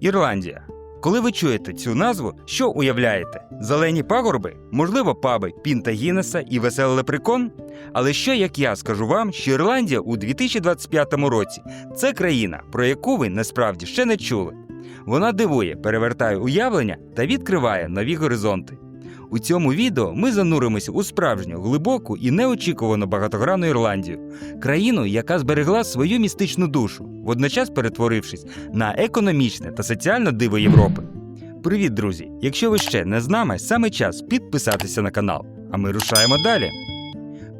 Ірландія. Коли ви чуєте цю назву, що уявляєте? Зелені пагорби, можливо, паби Пінта Гіннеса і веселий лепрекон? Але що як я скажу вам, що Ірландія у 2025 році це країна, про яку ви насправді ще не чули. Вона дивує, перевертає уявлення та відкриває нові горизонти. У цьому відео ми зануримося у справжню, глибоку і неочікувану багатогранну Ірландію, країну, яка зберегла свою містичну душу, водночас перетворившись на економічне та соціальне диво Європи. Привіт, друзі! Якщо ви ще не з нами, саме час підписатися на канал, а ми рушаємо далі.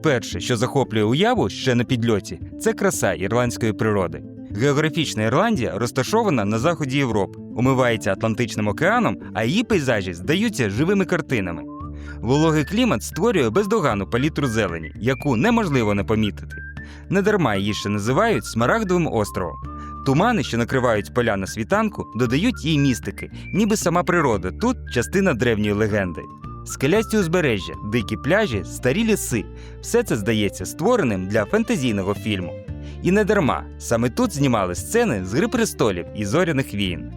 Перше, що захоплює уяву ще на підльоті, це краса ірландської природи. Географічна Ірландія розташована на заході Європи, умивається Атлантичним океаном, а її пейзажі здаються живими картинами. Вологий клімат створює бездоганну палітру зелені, яку неможливо не помітити. Недарма її ще називають Смарагдовим островом. Тумани, що накривають поля на світанку, додають їй містики, ніби сама природа тут частина древньої легенди. Скелясті узбережжя, дикі пляжі, старі ліси все це здається створеним для фентезійного фільму. І не дарма саме тут знімали сцени з Гри престолів і зоряних війн.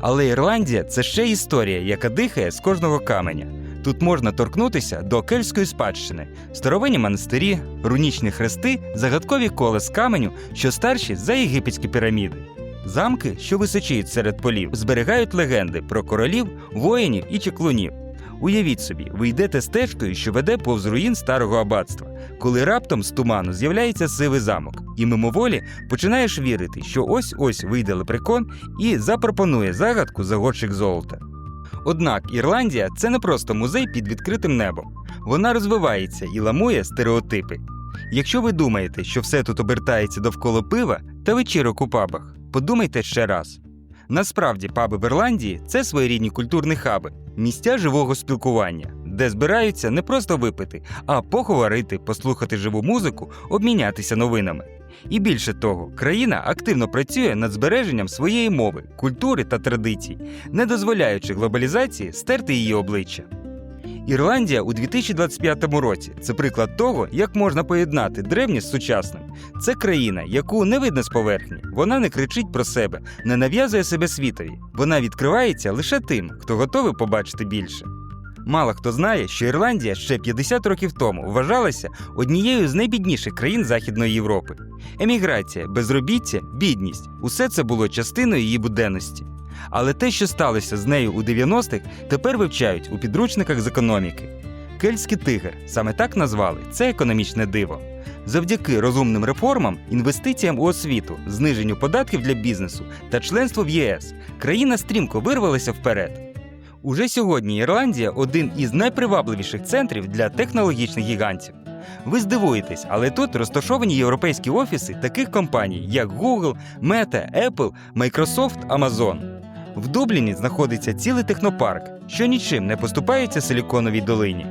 Але Ірландія це ще історія, яка дихає з кожного каменя. Тут можна торкнутися до кельтської спадщини, старовинні монастирі, рунічні хрести, загадкові кола з каменю, що старші за єгипетські піраміди. Замки, що височіють серед полів, зберігають легенди про королів, воїнів і чеклунів. Уявіть собі, ви йдете стежкою, що веде повз руїн старого аббатства, коли раптом з туману з'являється сивий замок, і мимоволі починаєш вірити, що ось ось вийде лепрекон і запропонує загадку за горщик золота. Однак Ірландія це не просто музей під відкритим небом. Вона розвивається і ламує стереотипи. Якщо ви думаєте, що все тут обертається довкола пива та вечірок у пабах, подумайте ще раз. Насправді, паби в Ірландії це своєрідні культурні хаби, місця живого спілкування, де збираються не просто випити, а поговорити, послухати живу музику, обмінятися новинами. І більше того, країна активно працює над збереженням своєї мови, культури та традицій, не дозволяючи глобалізації стерти її обличчя. Ірландія у 2025 році це приклад того, як можна поєднати древнє з сучасним. Це країна, яку не видно з поверхні. Вона не кричить про себе, не нав'язує себе світові. Вона відкривається лише тим, хто готовий побачити більше. Мало хто знає, що Ірландія ще 50 років тому вважалася однією з найбідніших країн Західної Європи. Еміграція, безробіття, бідність усе це було частиною її буденності. Але те, що сталося з нею у 90-х, тепер вивчають у підручниках з економіки. Кельтський тигр саме так назвали це економічне диво. Завдяки розумним реформам, інвестиціям у освіту, зниженню податків для бізнесу та членству в ЄС країна стрімко вирвалася вперед. Уже сьогодні Ірландія один із найпривабливіших центрів для технологічних гігантів. Ви здивуєтесь, але тут розташовані європейські офіси таких компаній, як Google, Meta, Apple, Microsoft, Amazon. В Дубліні знаходиться цілий технопарк, що нічим не поступається Силіконовій долині.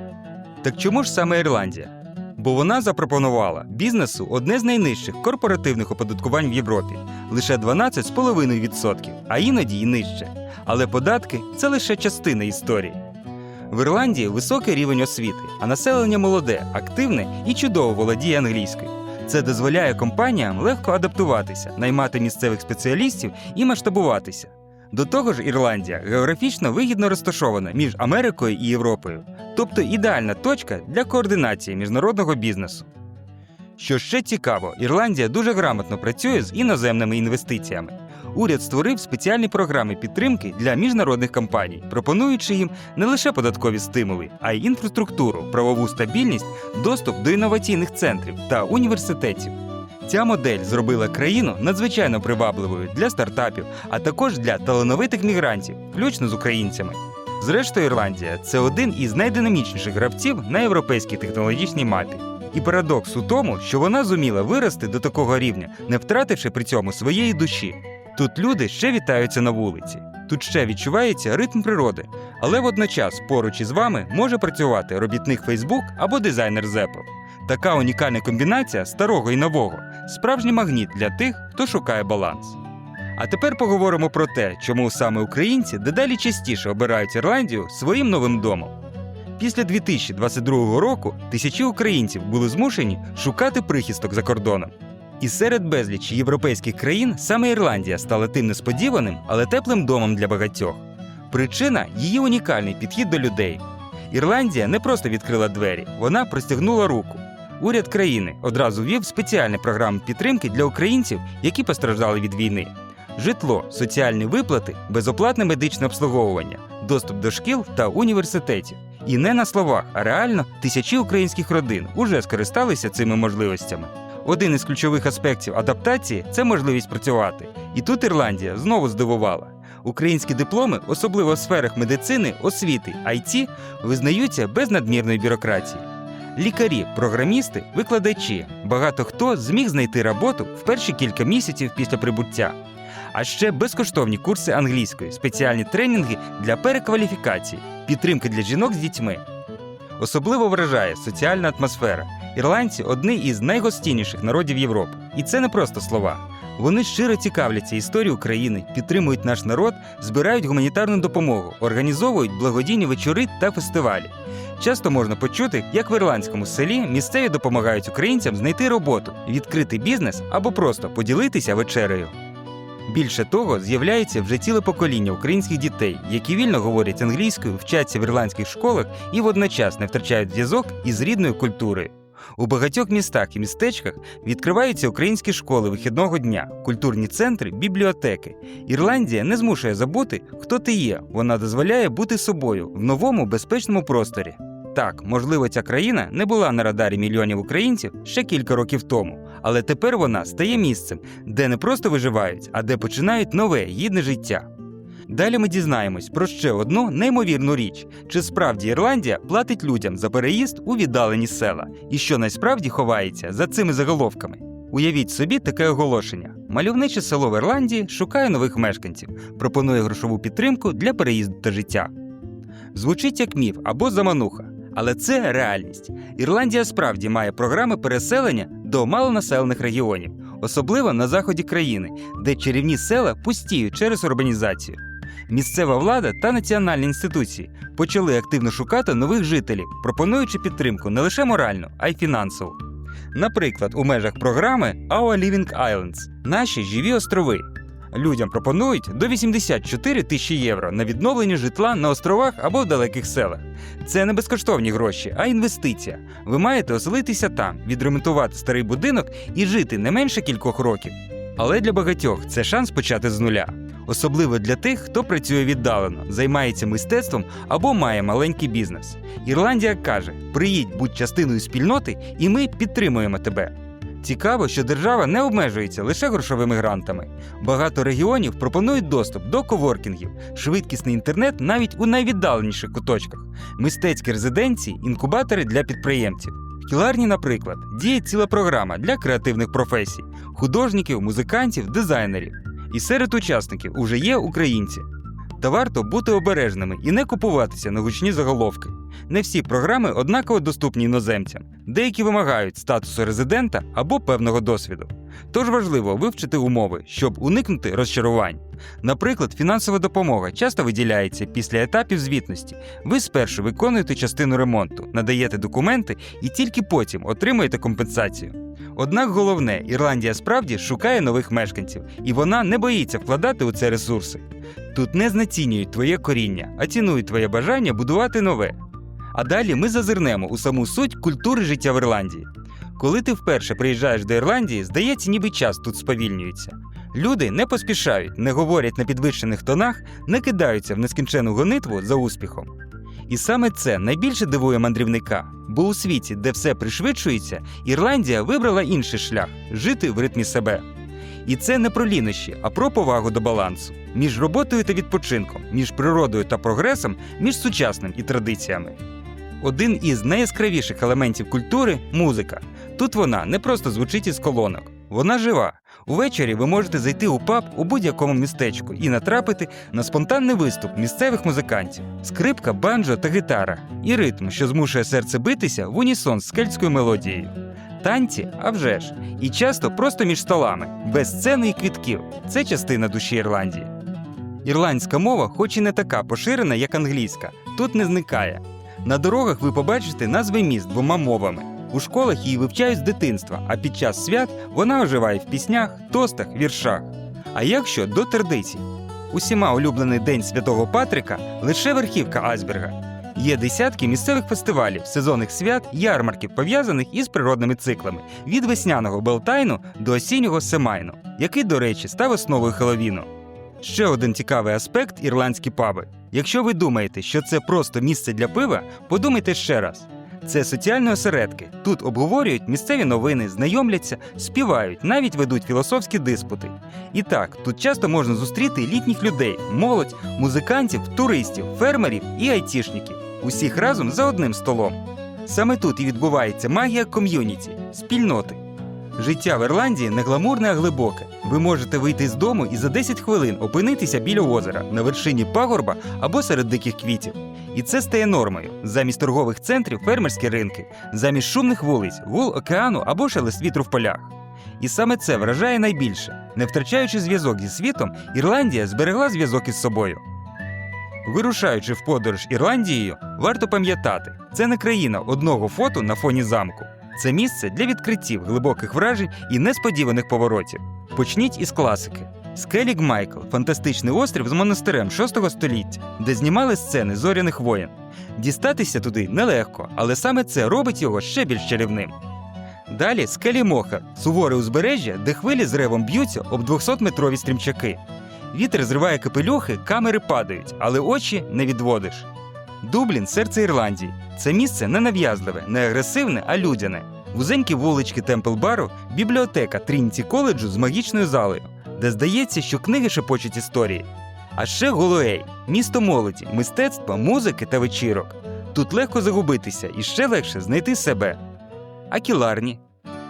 Так чому ж саме Ірландія? Бо вона запропонувала бізнесу одне з найнижчих корпоративних оподаткувань в Європі лише 12,5%, а іноді й нижче. Але податки це лише частина історії. В Ірландії високий рівень освіти, а населення молоде, активне і чудово володіє англійською. Це дозволяє компаніям легко адаптуватися, наймати місцевих спеціалістів і масштабуватися. До того ж, Ірландія географічно вигідно розташована між Америкою і Європою, тобто ідеальна точка для координації міжнародного бізнесу. Що ще цікаво, Ірландія дуже грамотно працює з іноземними інвестиціями. Уряд створив спеціальні програми підтримки для міжнародних компаній, пропонуючи їм не лише податкові стимули, а й інфраструктуру, правову стабільність, доступ до інноваційних центрів та університетів. Ця модель зробила країну надзвичайно привабливою для стартапів, а також для талановитих мігрантів, включно з українцями. Зрештою, Ірландія це один із найдинамічніших гравців на європейській технологічній мапі. І парадокс у тому, що вона зуміла вирости до такого рівня, не втративши при цьому своєї душі. Тут люди ще вітаються на вулиці, тут ще відчувається ритм природи, але водночас поруч із вами може працювати робітник Facebook або дизайнер Apple. Така унікальна комбінація старого і нового справжній магніт для тих, хто шукає баланс. А тепер поговоримо про те, чому саме українці дедалі частіше обирають Ірландію своїм новим домом. Після 2022 року тисячі українців були змушені шукати прихисток за кордоном. І серед безлічі європейських країн саме Ірландія стала тим несподіваним, але теплим домом для багатьох. Причина її унікальний підхід до людей. Ірландія не просто відкрила двері, вона простягнула руку. Уряд країни одразу ввів спеціальні програми підтримки для українців, які постраждали від війни. Житло, соціальні виплати, безоплатне медичне обслуговування, доступ до шкіл та університетів. І не на словах, а реально тисячі українських родин уже скористалися цими можливостями. Один із ключових аспектів адаптації це можливість працювати. І тут Ірландія знову здивувала. Українські дипломи, особливо в сферах медицини, освіти, IT, визнаються без надмірної бюрократії. Лікарі, програмісти, викладачі багато хто зміг знайти роботу в перші кілька місяців після прибуття. А ще безкоштовні курси англійської, спеціальні тренінги для перекваліфікації, підтримки для жінок з дітьми. Особливо вражає соціальна атмосфера. Ірландці одні із найгостінніших народів Європи. І це не просто слова. Вони щиро цікавляться історією України, підтримують наш народ, збирають гуманітарну допомогу, організовують благодійні вечори та фестивалі. Часто можна почути, як в ірландському селі місцеві допомагають українцям знайти роботу, відкрити бізнес або просто поділитися вечерею. Більше того, з'являється вже ціле покоління українських дітей, які вільно говорять англійською, вчаться в ірландських школах і водночас не втрачають зв'язок із рідною культурою. У багатьох містах і містечках відкриваються українські школи вихідного дня, культурні центри, бібліотеки. Ірландія не змушує забути, хто ти є. Вона дозволяє бути собою в новому безпечному просторі. Так, можливо, ця країна не була на радарі мільйонів українців ще кілька років тому, але тепер вона стає місцем, де не просто виживають, а де починають нове гідне життя. Далі ми дізнаємось про ще одну неймовірну річ: чи справді Ірландія платить людям за переїзд у віддалені села, і що насправді ховається за цими заголовками. Уявіть собі таке оголошення: мальовниче село в Ірландії шукає нових мешканців, пропонує грошову підтримку для переїзду та життя. Звучить як міф або замануха, але це реальність. Ірландія справді має програми переселення до малонаселених регіонів, особливо на заході країни, де чарівні села пустіють через урбанізацію. Місцева влада та національні інституції почали активно шукати нових жителів, пропонуючи підтримку не лише моральну, а й фінансову. Наприклад, у межах програми Our Living Islands наші живі острови. Людям пропонують до 84 тисячі євро на відновлення житла на островах або в далеких селах. Це не безкоштовні гроші, а інвестиція. Ви маєте оселитися там, відремонтувати старий будинок і жити не менше кількох років. Але для багатьох це шанс почати з нуля. Особливо для тих, хто працює віддалено, займається мистецтвом або має маленький бізнес. Ірландія каже: приїдь, будь частиною спільноти, і ми підтримуємо тебе. Цікаво, що держава не обмежується лише грошовими грантами. Багато регіонів пропонують доступ до коворкінгів, швидкісний інтернет навіть у найвіддаленіших куточках, мистецькі резиденції, інкубатори для підприємців. В Кіларні, наприклад, діє ціла програма для креативних професій художників, музикантів, дизайнерів. І серед учасників уже є українці. Та варто бути обережними і не купуватися на гучні заголовки. Не всі програми однаково доступні іноземцям, деякі вимагають статусу резидента або певного досвіду. Тож важливо вивчити умови, щоб уникнути розчарувань. Наприклад, фінансова допомога часто виділяється після етапів звітності. Ви спершу виконуєте частину ремонту, надаєте документи і тільки потім отримуєте компенсацію. Однак головне, Ірландія справді шукає нових мешканців, і вона не боїться вкладати у це ресурси. Тут не знецінюють твоє коріння, а цінують твоє бажання будувати нове. А далі ми зазирнемо у саму суть культури життя в Ірландії. Коли ти вперше приїжджаєш до Ірландії, здається, ніби час тут сповільнюється. Люди не поспішають, не говорять на підвищених тонах, не кидаються в нескінчену гонитву за успіхом. І саме це найбільше дивує мандрівника, бо у світі, де все пришвидшується, Ірландія вибрала інший шлях жити в ритмі себе. І це не про лінощі, а про повагу до балансу між роботою та відпочинком, між природою та прогресом, між сучасним і традиціями. Один із найяскравіших елементів культури музика. Тут вона не просто звучить із колонок, вона жива. Увечері ви можете зайти у паб у будь-якому містечку і натрапити на спонтанний виступ місцевих музикантів, скрипка, банджо та гітара, і ритм, що змушує серце битися в унісон з кельтською мелодією. Танці, а вже ж, і часто просто між столами, без сцени і квітків. Це частина душі Ірландії. Ірландська мова, хоч і не така поширена, як англійська, тут не зникає. На дорогах ви побачите назви міст двома мовами. У школах її вивчають з дитинства, а під час свят вона оживає в піснях, тостах, віршах. А як що до традицій? Усіма улюблений День Святого Патрика лише верхівка айсберга. Є десятки місцевих фестивалів, сезонних свят, ярмарків, пов'язаних із природними циклами від весняного Белтайну до осіннього Семайну, який, до речі, став основою Хеловіну. Ще один цікавий аспект ірландські паби. Якщо ви думаєте, що це просто місце для пива, подумайте ще раз. Це соціальні осередки. Тут обговорюють місцеві новини, знайомляться, співають, навіть ведуть філософські диспути. І так, тут часто можна зустріти літніх людей, молодь, музикантів, туристів, фермерів і айтішників. Усіх разом за одним столом. Саме тут і відбувається магія ком'юніті, спільноти. Життя в Ірландії не гламурне, а глибоке. Ви можете вийти з дому і за 10 хвилин опинитися біля озера, на вершині пагорба або серед диких квітів. І це стає нормою. Замість торгових центрів фермерські ринки, замість шумних вулиць, гул океану або шелест вітру в полях. І саме це вражає найбільше. Не втрачаючи зв'язок зі світом, Ірландія зберегла зв'язок із собою. Вирушаючи в подорож Ірландією, варто пам'ятати, це не країна одного фото на фоні замку. Це місце для відкриттів, глибоких вражень і несподіваних поворотів. Почніть із класики. Скеліг Майкл фантастичний острів з монастирем 6 століття, де знімали сцени зоряних воєн. Дістатися туди нелегко, але саме це робить його ще більш чарівним. Далі скелі Моха, суворе узбережжя, де хвилі з ревом б'ються об 200-метрові стрімчаки. Вітер зриває капелюхи, камери падають, але очі не відводиш. Дублін серце Ірландії. Це місце не нав'язливе, не агресивне, а людяне. Вузенькі вулички Темпл-бару, бібліотека Трініті коледжу з магічною залою, де здається, що книги шепочуть історії. А ще Голуей місто молоді, мистецтва, музики та вечірок. Тут легко загубитися і ще легше знайти себе. Акіларні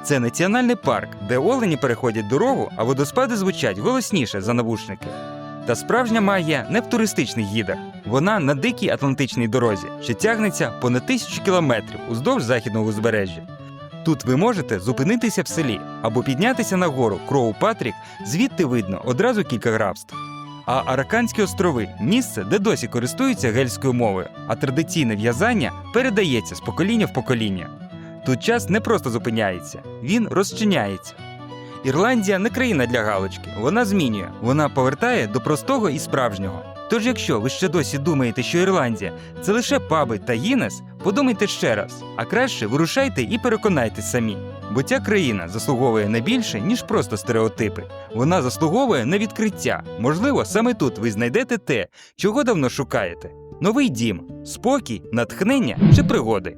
це національний парк, де олені переходять дорогу, а водоспади звучать голосніше за навушники. Та справжня магія не в туристичних гідах. Вона на дикій Атлантичній дорозі, що тягнеться понад тисячу кілометрів уздовж західного узбережжя. Тут ви можете зупинитися в селі або піднятися на гору Кроу Патрік, звідти видно одразу кілька графств. А Араканські острови місце, де досі користуються гельською мовою, а традиційне в'язання передається з покоління в покоління. Тут час не просто зупиняється, він розчиняється. Ірландія не країна для галочки, вона змінює, вона повертає до простого і справжнього. Тож, якщо ви ще досі думаєте, що Ірландія це лише паби та Гіннес, подумайте ще раз, а краще вирушайте і переконайтесь самі. Бо ця країна заслуговує не більше, ніж просто стереотипи. Вона заслуговує на відкриття. Можливо, саме тут ви знайдете те, чого давно шукаєте: новий дім, спокій, натхнення чи пригоди.